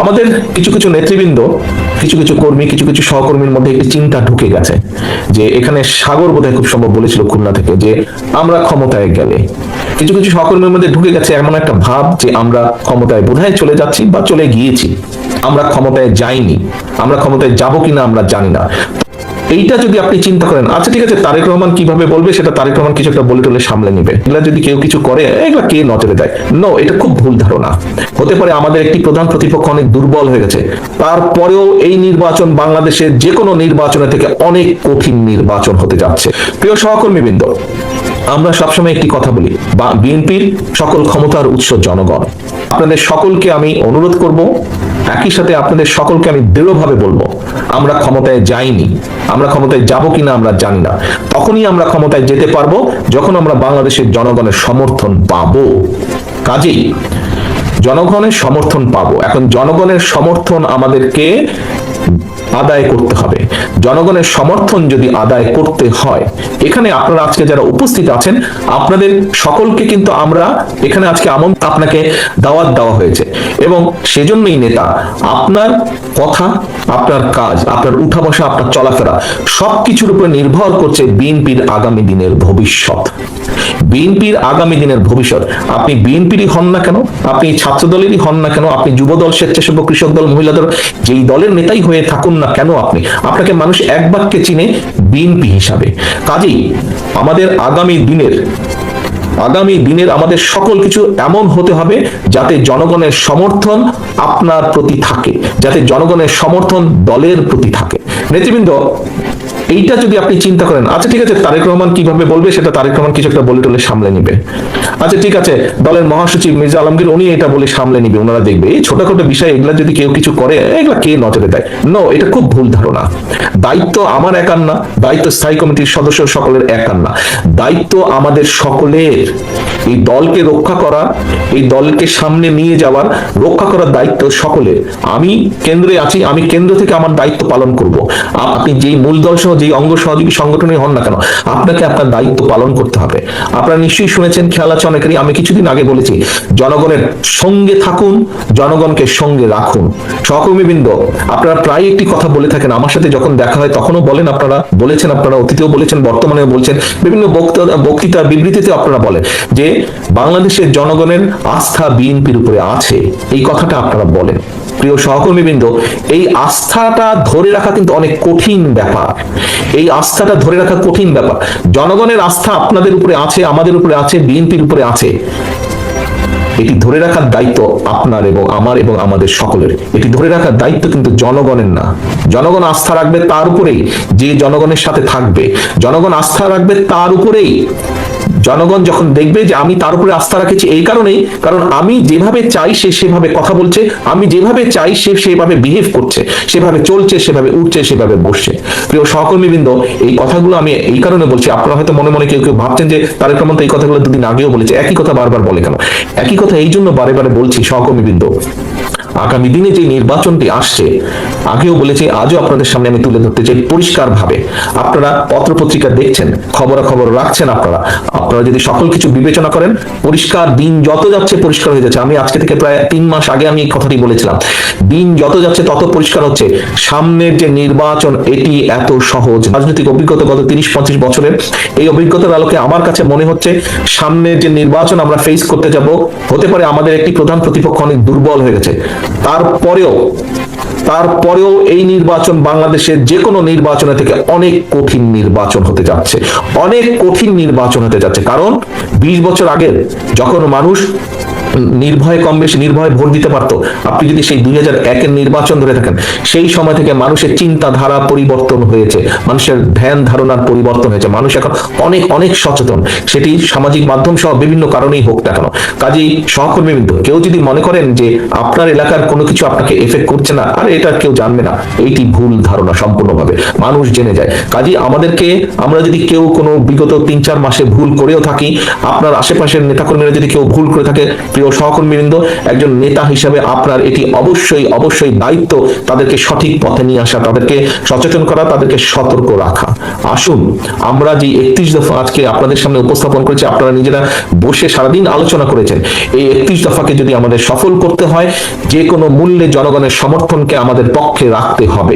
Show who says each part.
Speaker 1: আমাদের কিছু কিছু নেতৃবৃন্দ, কিছু কিছু কর্মী, কিছু কিছু সহকর্মীর মধ্যে একটি চিন্তা ঢুকে গেছে যে এখানে সাগর বোধহয় খুব সম্ভব বলেছিল খুলনা থেকে যে আমরা ক্ষমতায় গেলে। কিছু কিছু সহকর্মীর মধ্যে ঢুকে গেছে এমন একটা ভাব যে আমরা ক্ষমতায় বোধহয় চলে যাচ্ছি বা চলে গিয়েছি। আমরা ক্ষমতায় যাইনি। আমরা ক্ষমতায় যাব কিনা আমরা জানি না। এইটা যদি আপনি চিন্তা করেন আচ্ছা ঠিক আছে, তারেক রহমান কীভাবে বলবে, সেটা তারেক রহমান কিছু একটা বলে টলে সামলে নিবে। এগুলা যদি কেউ কিছু করে, এগুলা কে নজরে দেয়? নো এটা খুব ভুল ধারণা। হতে পারে আমাদের একটি প্রধান প্রতিপক্ষ অনেক দুর্বল হয়ে গেছে। তারপরেও এই নির্বাচন বাংলাদেশের যে কোনো নির্বাচনের থেকে অনেক কঠিন নির্বাচন হতে যাচ্ছে। প্রিয় সহকর্মীবৃন্দ, আমরা সবসময় একটি কথা বলি বিএনপির সকল ক্ষমতার উৎস জনগণ। আপনাদের সকলকে আমি অনুরোধ করব, একই সাথে আপনাদের সকলকে আমি দৃঢ়ভাবে বলব, আমরা ক্ষমতায় যাইনি, আমরা ক্ষমতায় যাব কিনা আমরা জানি না। তখনই আমরা ক্ষমতায় যেতে পারব, যখন আমরা বাংলাদেশের জনগণের সমর্থন পাবো। কাজেই জনগণের সমর্থন পাবো। এখন জনগণের সমর্থন আমাদেরকে আদায় করতে হবে। জনগণের সমর্থন যদি আদায় করতে হয়, এখানে আপনারা আজকে যারা উপস্থিত আছেন, আপনাদের সকলকে কিন্তু আমরা এখানে আজকে আমন আপনাকে দাওয়াত দেওয়া হয়েছে। এবং সেজন্যই নেতা, আপনার কথা, আপনার কাজ, আপনার উঠা বসা আপনার চলাফেরা, সবকিছুর উপর নির্ভর করছে বিএনপির আগামী দিনের ভবিষ্যৎ। বিএনপির আগামী দিনের ভবিষ্যৎ, আপনি বিএনপিরই হন না কেন? আপনি ছাত্র দলেরই হন না কেন? আপনি যুব দল স্বেচ্ছাসেবক, কৃষক দল, মহিলা দল, যেই দলের নেতাই হয়ে থাকুন না কেন আপনি? আপনাকে মানুষ এক বাক্যে চিনে বিএনপি হিসাবে। কাজেই আমাদের আগামী দিনের আগামী দিনের আমাদের সকল কিছু এমন হতে হবে যাতে জনগণের সমর্থন আপনার প্রতি থাকে, যাতে জনগণের সমর্থন দলের প্রতি থাকে। নেতৃবৃন্দ এইটা যদি আপনি চিন্তা করেন আচ্ছা ঠিক আছে, তারেক রহমান কীভাবে বলবে সেটা তারেক রহমান কিছু একটা বলে টলে সামলে নিবে। আচ্ছা ঠিক আছে, দলের মহাসচিব মির্জা আলমগীর উনি এটা বলে সামলে নিবে ওনারা দেখবে। এই ছোটখাটো বিষয় এগুলা যদি কেউ কিছু করে, এগুলা কে নজরে দেয়? নো এটা খুব ভুল ধারণা। দায়িত্ব আমার একার না, দায়িত্ব স্থায়ী কমিটির সদস্য সকলের একার না। দায়িত্ব আমাদের সকলের। এই দলকে রক্ষা করা, এই দলকে সামনে নিয়ে যাওয়ার রক্ষা করার দায়িত্ব সকলের। আমি কেন্দ্রে আছি, আমি কেন্দ্র থেকে আমার দায়িত্ব পালন করব। আপনি যেই মূল দল সহ যেই অঙ্গ সহযোগী সংগঠনে হন না কেন, আপনাকে আপনার দায়িত্ব পালন করতে হবে। আপনারা নিশ্চয়ই শুনেছেন, খেয়াল আছে অনেকেরই, আমি কিছুদিন আগে বলেছি, জনগণের সঙ্গে থাকুন, জনগণকে সঙ্গে রাখুন। সহকর্মীবৃন্দ, আপনারা প্রায় একটি কথা বলে থাকেন, আমার সাথে যখন দেখা হয় তখনও বলেন আপনারা, বলেছেন আপনারা, অতীতেও বলেছেন, বর্তমানেও বলছেন, বিভিন্ন বক্তৃতা বক্তৃতা, বিবৃতিতে আপনারা বলেন যে, বাংলাদেশের জনগণের আস্থা বিএনপির উপরে আছে, এই কথাটা আপনারা বলেন। প্রিয় সহকর্মীবৃন্দ, এই আস্থাটা ধরে রাখা কিন্তু অনেক কঠিন ব্যাপার। এই আস্থাটা ধরে রাখা কঠিন ব্যাপার। জনগণের আস্থা আপনাদের উপরে আছে, আমাদের উপরে আছে, বিএনপির উপরে আছে। এটি ধরে রাখার দায়িত্ব আপনার এবং আমার এবং আমাদের সকলের। এটি ধরে রাখার দায়িত্ব কিন্তু জনগণের না। জনগণ আস্থা রাখবে তার উপরেই। যে জনগণের সাথে থাকবে, জনগণ আস্থা রাখবে তার উপরেই। জনগণ যখন দেখবে যে আমি তার উপরে আস্থা রাখেছি এই কারণেই, কারণ আমি যেভাবে চাই সে সেভাবে কথা বলছে, আমি যেভাবে চাই সে সেভাবে বিহেভ করছে, সেভাবে চলছে, সেভাবে উঠছে, সেভাবে বসছে। প্রিয় সহকর্মীবৃন্দ, এই কথাগুলো আমি এই কারণে বলছি, আপনারা হয়তো মনে মনে কেউ কেউ ভাবছেন যে তারেক রহমান তো এই কথাগুলো দুদিন আগেও বলেছে, একই কথা বারবার বলে কেন? একই কথা এই জন্য বারে বারে বলছি সহকর্মীবৃন্দ আগামী দিনে যে নির্বাচনটি আসছে, আগেও বলেছি, আজও আপনাদের সামনে আমি তুলে ধরতে চাই পরিষ্কার ভাবে আপনারা পত্রপত্রিকা দেখছেন, খবরাখবর রাখছেন আপনারা। আপনারা যদি সকল কিছু বিবেচনা করেন, পরিষ্কার দিন যত যাচ্ছে পরিষ্কার হয়ে যাচ্ছে। আমি আজকে থেকে প্রায় তিন মাস আগে আমি এই কথাটি বলেছিলাম। দিন যত যাচ্ছে তত পরিষ্কার হচ্ছে। সামনের যে নির্বাচন, এটি এত সহজ। রাজনৈতিক অভিজ্ঞতা গত তিরিশ, পঁচিশ বছরের এই অভিজ্ঞতার আলোকে আমার কাছে মনে হচ্ছে, সামনের যে নির্বাচন আমরা ফেস করতে যাব, হতে পারে আমাদের একটি প্রধান প্রতিপক্ষ অনেক দুর্বল হয়ে গেছে। তারপরেও তারপরেও এই নির্বাচন বাংলাদেশের যে কোনো নির্বাচনের থেকে অনেক কঠিন নির্বাচন হতে যাচ্ছে। অনেক কঠিন নির্বাচন হতে যাচ্ছে। কারণ, বিশ বছর আগে যখন মানুষ নির্ভয়ে কম বেশি, নির্ভয়ে ভোট দিতে পারতো। আপনি যদি সেই দুই হাজার একের নির্বাচন ধরে থাকেন, সেই সময় থেকে মানুষের চিন্তাধারা পরিবর্তন হয়েছে, মানুষের ধ্যান ধারণার পরিবর্তন হয়েছে, মানুষ এখন অনেক অনেক সচেতন। সেটি সামাজিক মাধ্যম সহ বিভিন্ন কারণেই হোক না কেন। কাজেই সহকর্মীবৃন্দ কেউ যদি মনে করেন যে আপনার এলাকার কোনো কিছু আপনাকে এফেক্ট করছে না, আর এটা কেউ জানবে না। এইটি ভুল ধারণা সম্পূর্ণভাবে, মানুষ জেনে যায়। কাজেই আমাদেরকে, আমরা যদি কেউ কোনো বিগত তিন চার মাসে ভুল করেও থাকি, আপনার আশেপাশের নেতাকর্মীরা যদি কেউ ভুল করে থাকে, প্রিয় প্রিয় সহকর্মীবৃন্দ, একজন নেতা হিসেবে আপনার এটি অবশ্যই অবশ্যই দায়িত্ব তাদেরকে সঠিক পথে নিয়ে আসা, তাদেরকে সচেতন করা, তাদেরকে সতর্ক রাখা। আসুন, আমরা যে একত্রিশ দফা আজকে আপনাদের সামনে উপস্থাপন করেছি, আপনারা নিজেরা বসে সারাদিন আলোচনা করেছেন। এই একত্রিশ দফাকে যদি আমাদের সফল করতে হয়, যে কোনো মূল্যে জনগণের সমর্থনকে আমাদের পক্ষে রাখতে হবে।